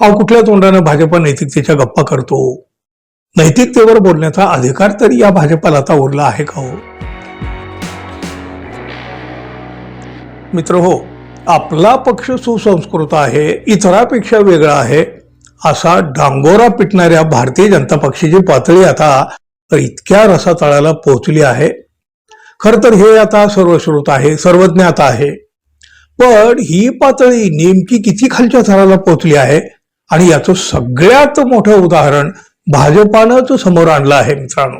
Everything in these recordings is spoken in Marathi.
अहो कुठल्या तोंडानं भाजपा नैतिकतेच्या गप्पा करतो? नैतिकतेवर बोलण्याचा अधिकार तरी या भाजपाला आता उरला आहे का हो? मित्र हो आपला पक्ष सुसंस्कृत आहे इतरापेक्षा वेगळा आहे असा डांगोरा पिटणाऱ्या भारतीय जनता पक्षाची पातळी आता इतक्या रसातळाला पोहोचली आहे. खर तर हे आता सर्वश्रुत आहे सर्वज्ञात आहे. पण ही पातळी नेमकी किती खालच्या थराला पोहोचली आहे? आणि याचं सगळ्यात मोठं उदाहरण भाजपानंच समोर आणलं आहे मित्रांनो.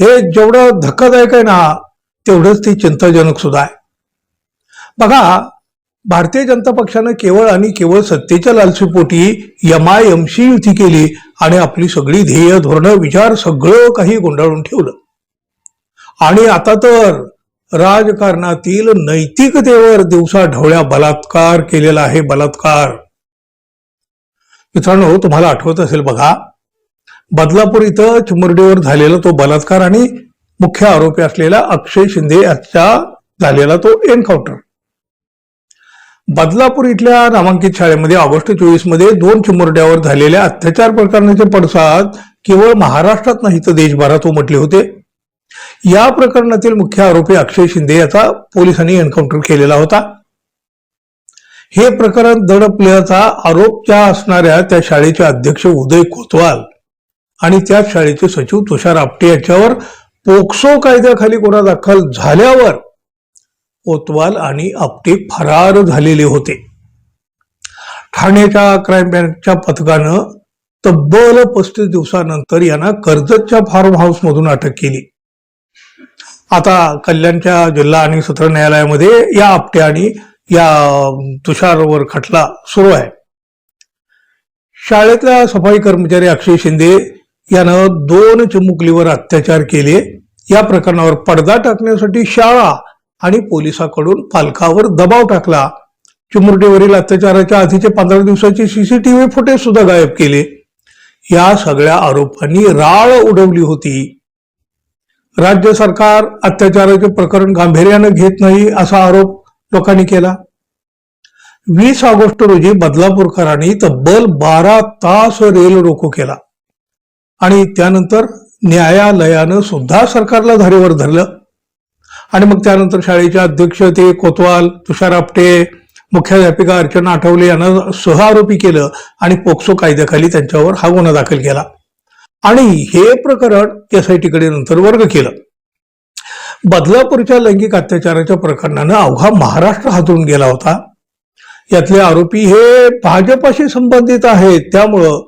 हे जेवढं धक्कादायक आहे ना तेवढंच ते चिंताजनक सुद्धा आहे. बघा भारतीय जनता पक्षानं केवळ आणि केवळ सत्तेच्या लालसीपोटी यमायमशी युती केली आणि आपली सगळी ध्येय धोरणं विचार सगळं काही गुंडाळून ठेवलं. आणि आता तर राजकारणातील नैतिकतेवर दिवसा ढवळ्या बलात्कार केलेला आहे बलात्कार. मित्रांनो तुम्हाला आठवत असेल बघा बदलापूर इथं चिमुरडीवर झालेला तो बलात्कार आणि मुख्य आरोपी असलेला अक्षय शिंदे याच्या झालेला तो एन्काउंटर बदलापूर इथल्या नामांकित शाळेमध्ये ऑगस्ट चोवीसमध्ये दोन चिमुरड्यावर झालेल्या अत्याचार प्रकरणाचे पडसाद केवळ महाराष्ट्रात नाही तर देशभरात उमटले होते. या प्रकरणातील मुख्य आरोपी अक्षय शिंदे याचा पोलिसांनी एन्काउंटर केलेला होता. हे प्रकरण दडपल्याचा आरोप त्या असणाऱ्या त्या शाळेचे अध्यक्ष उदय कोतवाल आणि त्याच शाळेचे सचिव तुषार आपटे यांच्यावर पोक्सो कायद्याखाली गुन्हा दाखल झाल्यावर कोतवाल आणि आपटे फरार झालेले होते. ठाण्याच्या क्राईम ब्रँचच्या पथकानं तब्बल पस्तीस दिवसानंतर यांना कर्जतच्या फार्म हाऊस मधून अटक केली. आता कल्याणच्या जिल्हा आणि सत्र न्यायालयामध्ये या आपटे आणि या तुषारवर खटला सुरू आहे. शाळेतल्या सफाई कर्मचारी अक्षय शिंदे यानं दोन चिमुकलीवर अत्याचार केले. या प्रकरणावर पडदा टाकण्यासाठी शाळा आणि पोलिसांकडून पालकावर दबाव टाकला. चिमुरडीवरील अत्याचाराच्या आधीचे पंधरा दिवसाचे सीसीटीव्ही फुटेज सुद्धा गायब केले. या सगळ्या आरोपांनी राळ उडवली होती. राज्य सरकार अत्याचाराचे प्रकरण गांभीर्यानं घेत नाही असा आरोप लोकांनी केला. वीस ऑगस्ट रोजी बदलापूरकरांनी तब्बल बारा तास रेल रोको केला. आणि त्यानंतर न्यायालयानं सुद्धा सरकारला धारेवर धरलं. आणि मग त्यानंतर शाळेचे अध्यक्ष ते कोतवाल तुषार आपटे मुख्याध्यापिका अर्चना आठवले यांना सहआरोपी केलं आणि पोक्सो कायद्याखाली त्यांच्यावर हा गुन्हा दाखल केला. आणि हे प्रकरण एसआयटीकडे नंतर वर्ग केलं. बदलापूरच्या लैंगिक अत्याचाराच्या प्रकरणानं अवघा महाराष्ट्र हातून गेला होता. यातले आरोपी हे भाजपाशी संबंधित आहेत. त्यामुळं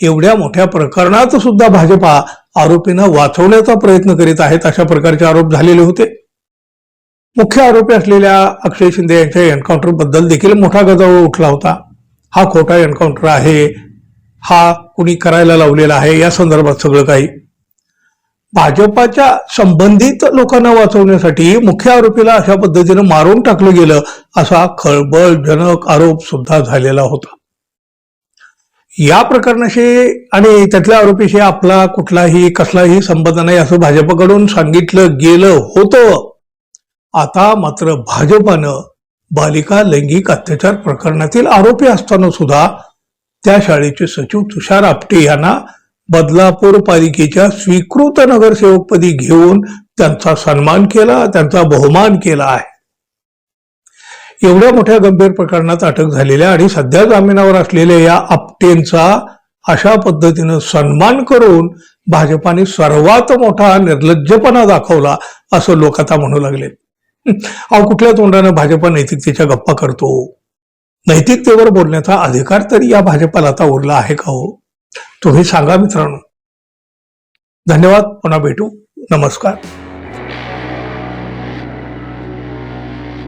एवढ्या मोठ्या प्रकरणात सुद्धा भाजपा आरोपींना वाचवण्याचा प्रयत्न करीत आहेत अशा प्रकारचे आरोप झालेले होते. मुख्य आरोपी असलेल्या अक्षय शिंदे यांच्या एन्काउंटरबद्दल देखील मोठा गजावळ उठला होता. हा खोटा एन्काउंटर आहे. हा कुणी करायला लावलेला आहे या संदर्भात सगळं काही. भाजपाच्या संबंधित लोकांना वाचवण्यासाठी मुख्य आरोपीला अशा पद्धतीनं मारून टाकलं गेलं असा खळबळजनक आरोप सुद्धा झालेला होता. या प्रकरणाशी आणि त्यातल्या आरोपीशी आपला कुठलाही कसलाही संबंध नाही असं भाजपकडून सांगितलं गेलं होतं. आता मात्र भाजपानं बालिका लैंगिक अत्याचार प्रकरणातील आरोपी असताना सुद्धा त्या शाळेचे सचिव तुषार आपटे यांना बदलापूर पालिकेच्या स्वीकृत नगरसेवकपदी घेऊन त्यांचा सन्मान केला त्यांचा बहुमान केला आहे. एवढ्या मोठ्या गंभीर प्रकरणात अटक झालेल्या आणि सध्या जामिनावर असलेल्या या आपटेंचा अशा पद्धतीनं सन्मान करून भाजपाने सर्वात मोठा निर्लज्जपणा दाखवला असं लोक आता म्हणू लागले. अहो कुठल्या तोंडानं भाजपा नैतिकतेच्या गप्पा करतो? नैतिकतेवर बोलण्याचा अधिकार तरी या भाजपाला आता उरला आहे का हो? तुम्ही सांगा मित्रांनो. धन्यवाद. पुन्हा भेटू. नमस्कार.